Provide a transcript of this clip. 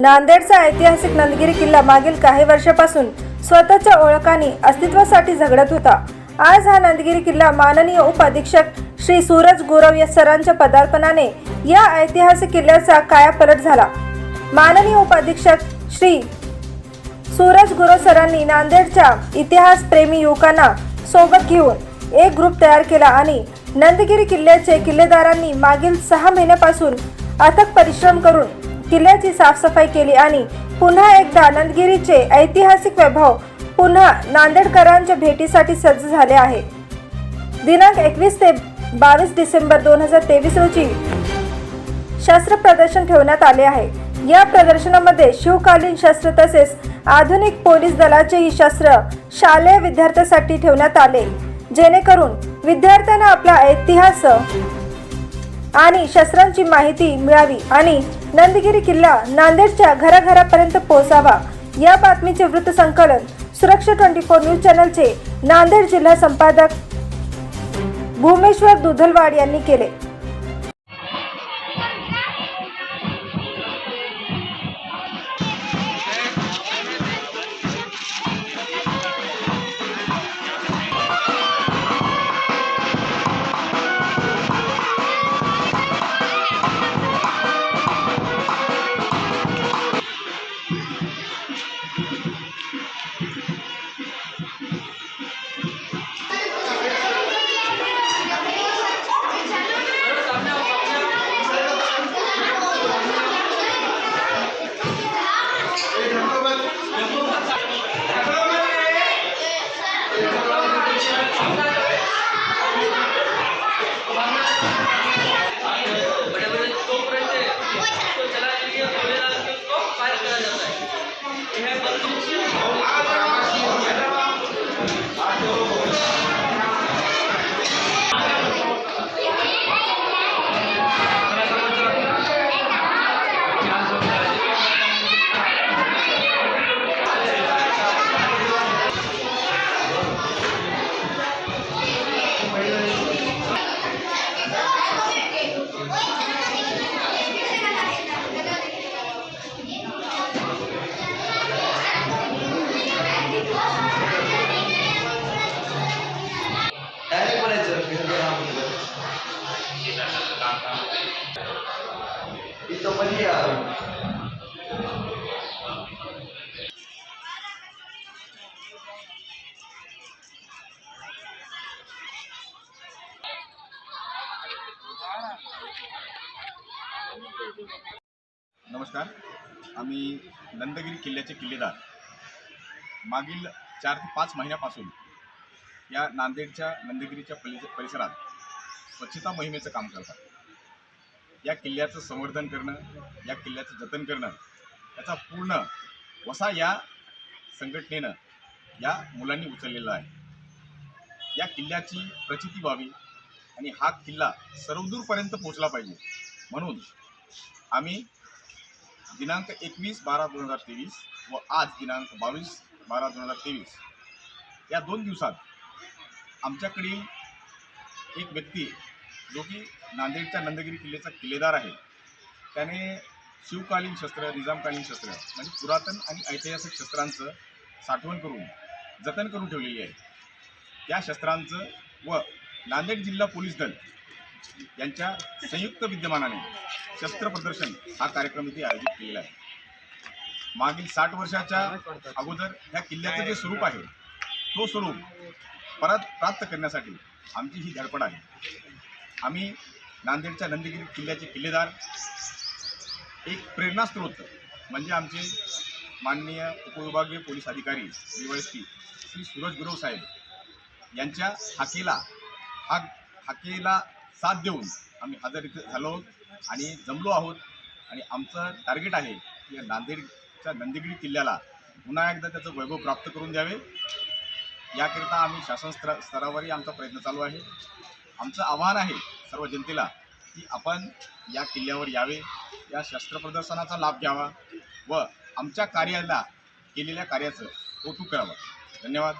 नांदेडचा ऐतिहासिक नंदगिरी किल्ला मागील काही वर्षापासून स्वतःच्या ओळखाने अस्तित्वासाठी झगडत होता. आज हा नंदगिरी किल्ला माननीय उपाधीक्षक श्री सूरज गुरव या सरांच्या पदार्पणाने या ऐतिहासिक किल्ल्याचा कायापलट झाला. माननीय उपाधीक्षक श्री सूरज गुरव सरांनी नांदेडच्या इतिहास प्रेमी युवकांना सोबत घेऊन एक ग्रुप तयार केला आणि नंदगिरी किल्ल्याचे किल्लेदारांनी मागील सहा महिन्यापासून अथक परिश्रम करून किल्ल्याची साफसफाई केली आणि पुन्हा एकदा नंदगिरीचे ऐतिहासिक वैभव पुन्हा नांदेडकरांच्या भेटीसाठी सज्ज झाले आहे. दिनांक एकवीस ते बावीस डिसेंबर दोन हजार तेवीस रोजी शस्त्र प्रदर्शन ठेवण्यात आले आहे. या प्रदर्शनामध्ये शिवकालीन शस्त्र तसेच आधुनिक पोलीस दलाचेही शस्त्र शालेय विद्यार्थ्यांसाठी ठेवण्यात आले. जेणेकरून विद्यार्थ्यांना आपला इतिहास आणि शस्त्रांची माहिती मिळावी आणि नंदगिरी किल्ला नांदेडच्या घराघरापर्यंत पोहोचावा. या बातमीचे वृत्तसंकलन सुरक्षा ट्वेंटी फोर न्यूज चॅनलचे नांदेड जिल्हा संपादक भूमेश्वर दुधलवाड यांनी केले. Senhor. नमस्कार. आम्ही नंदगिरी किल्ल्याचे किल्लेदार. मागील चार ते पाच महिन्यापासून या नांदेडच्या नंदगिरीच्या परि परिसरात स्वच्छता मोहिमेचं काम करतात. या किल्ल्याचं संवर्धन करणं या किल्ल्याचं जतन करणं याचा पूर्ण वसा या संघटनेनं या मुलांनी उचललेला आहे. या किल्ल्याची प्रचिती व्हावी आणि हा किल्ला सर्वदूरपर्यंत पोचला पाहिजे. म्हणून आम्ही दिनांक एकवीस बारा दोन हजार तेवीस व आज दिनांक बावीस बारा दोन हजार तेवीस या दोन दिवसात आमच्याकडील एक व्यक्ती जो की नांदेडच्या नंदगिरी किल्ल्याचा किल्लेदार आहे त्याने शिवकालीन शस्त्र निजामकालीन शस्त्र म्हणजे पुरातन आणि ऐतिहासिक शस्त्रांचं साठवण करून जतन करून ठेवलेली आहे. त्या शस्त्रांचं व नांदेड जिल्हा पोलीस दल यांच्या संयुक्त विद्यमानाने शस्त्र प्रदर्शन हा कार्यक्रम इथे आयोजित केलेला आहे. मागील साठ वर्षाच्या अगोदर ह्या किल्ल्याचं जे स्वरूप आहे तो स्वरूप परत प्राप्त करण्यासाठी आमची ही धडपड आहे. आम्ही नांदेडच्या नंदगिरी किल्ल्याचे किल्लेदार. एक प्रेरणास्त्रोत म्हणजे आमचे माननीय उपविभागीय पोलीस अधिकारी डीवायएसपी श्री सूरज गुरव साहेब यांच्या हाकेला हा हाकेला साथ देऊन आम्ही हजर इथे झालो आहोत आणि जमलो आहोत. आणि आमचं टार्गेट आहे की या नांदेडच्या नंदगिरी किल्ल्याला पुन्हा एकदा त्याचं वैभव प्राप्त करून द्यावे. याकरिता आम्ही शासन स्तर स्तरावरही आमचा प्रयत्न चालू आहे. आमचं आव्हान आहे सर्व जनतेला की आपण या किल्ल्यावर यावे या शस्त्र प्रदर्शनाचा लाभ घ्यावा व आमच्या कार्याला केलेल्या कार्याचं कौतुक करावं. धन्यवाद.